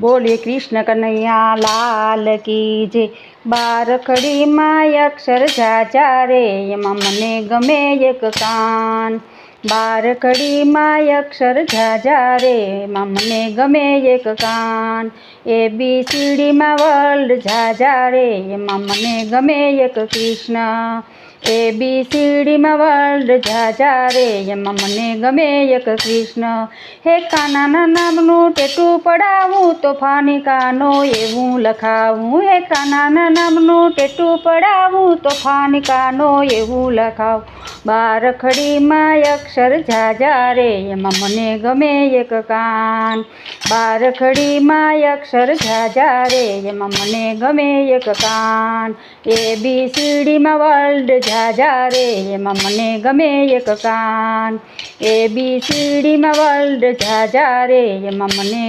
બોલીએ કૃષ્ણ કનૈયા લાલ કી જે બારખડીમાં અક્ષર ઝાઝા રે એમાં મને ગમે એક કાન બારખડીમાં અક્ષર ઝાઝા રે એમાં મને ગમે એક કાન એ બી સીડીમાં વર્લ્ડ ઝાઝા રે એમાં મને ગમે એક કૃષ્ણ એ બી સીડીમાં વર્લ્ડ ઝાઝા રે એમાં મને ગમે એક કૃષ્ણ. હે કાનાના નામનું ટેટું પડાવું તો ફાની કાનો એવું લખાવું. હે કાનાના નામનું ટેટું પડાવું તો ફાની કાનો એવું લખાવું. બારખડીમાં અક્ષર ઝાઝા રે એમાં મને ગમે એક કાન. બારખડીમાં અક્ષર ઝાઝા રે એમાં મને ગમે એક કાન. એ બી સીડીમાં વર્લ્ડ ઝાઝા રે એમાં ગમે એક કાન. એ બી સીડીમાં વર્લ્ડ ઝાઝા રે એમાં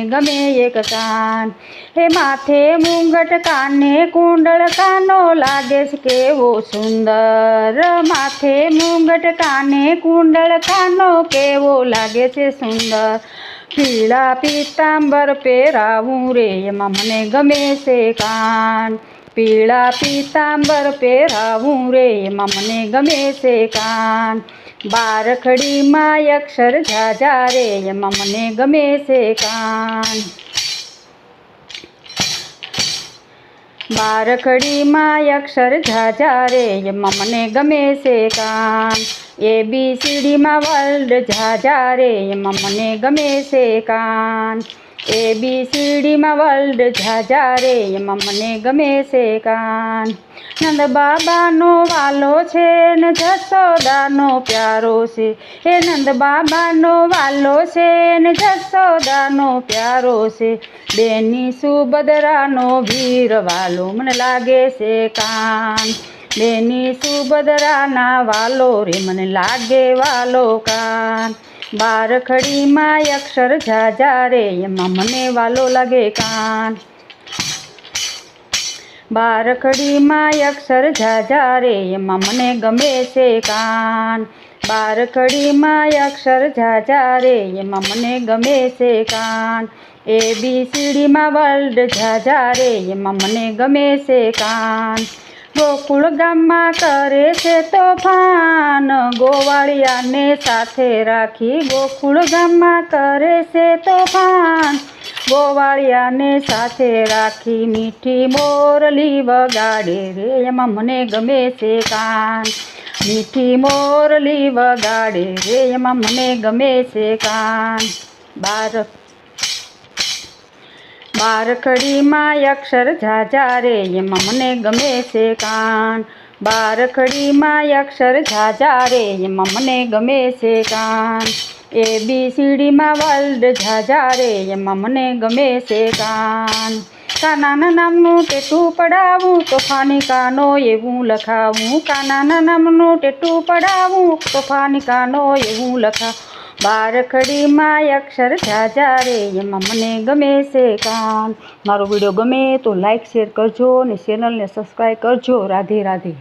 ગમે એક કાન. હે માથે મુંગટ કાને, કુંડળ કાનો લાગે છે કેવો સુંદર. માથે મુંગટ કાને, કુંડળ કાનો કેવો લાગે છે સુંદર. પીળા પીતાંબર પહેરાવું રે, એમાં મને ગમે છે કાન. પીળા પીતાંબર પહેરાવું રે એમાં મને ગમે છે કાન. બારખડીમાં અક્ષર ઝાઝા રે એમાં મને ગમે છે કાન. બારખડીમાં અક્ષર ઝાઝા રે એમાં ગમે છે કાન. એ બી સીડીમાં વર્લ્ડ ઝાઝા રે એમાં મને ગમે છે કાન. એ બી સીડીમાં વર્લ્ડ ઝાઝા રે એમાં મને ગમે છે કાન. નંદ બાબાનો વાલો છે ને જસોદાનો પ્યારો છે. એ નંદ બાબાનો વાલો છે ને જસોદાનો પ્યારો છે. બેની સુભદ્રાનો વીર વાલો મને લાગે છે કાન. બેની સુભદ્રાના વાલો રે મને લાગે વાલો કાન. બારખડીમાં અક્ષર ઝાઝા રે, એમાં મને વાલો લાગે કાન. બારખડીમાં અક્ષર ઝાઝા રે, એમાં મને ગમે છે કાન. બારખડીમાં અક્ષર ઝાઝા રે, એમાં મને ગમે છે કાન. એ બી સીડીમાં વર્લ્ડ ઝાઝા રે, એમાં મને ગમે છે કાન. ગોકુળ ગામમાં કરે છે તોફાન. ગોવાળિયાને સાથે રાખી ગોકુળ ગામમાં કરે છે તોફાન. ગોવાળિયાને સાથે રાખી મીઠી મોરલી વગાડે રે. એમાં મને ગમે છે કાન. મીઠી મોરલી વગાડે રે. એમાં મને ગમે છે કાન. બાર બારખડીમાં અક્ષર ઝાઝા રે એમાં મને ગમે છે કાન. બારખડીમાં અક્ષર ઝાઝા રે એમાં મને ગમે છે કાન. એ બી સીડીમાં વર્લ્ડ ઝાઝા રે એમાં મને ગમે છે કાન. કાનાના નામનું ટેટું પડાવું, તોફાની કાનો એવું લખાવું. કાનાના નામનું ટેટું પડાવું, તોફાની કાનો એવું લખાવું બારખડીમાં અક્ષર ઝાઝા રે, એમાં મને ગમે છે કાન મારો વીડિયો ગમે તો લાઈક શેર કરજો અને ચેનલને સબસ્ક્રાઈબ કરજો. રાધે રાધે.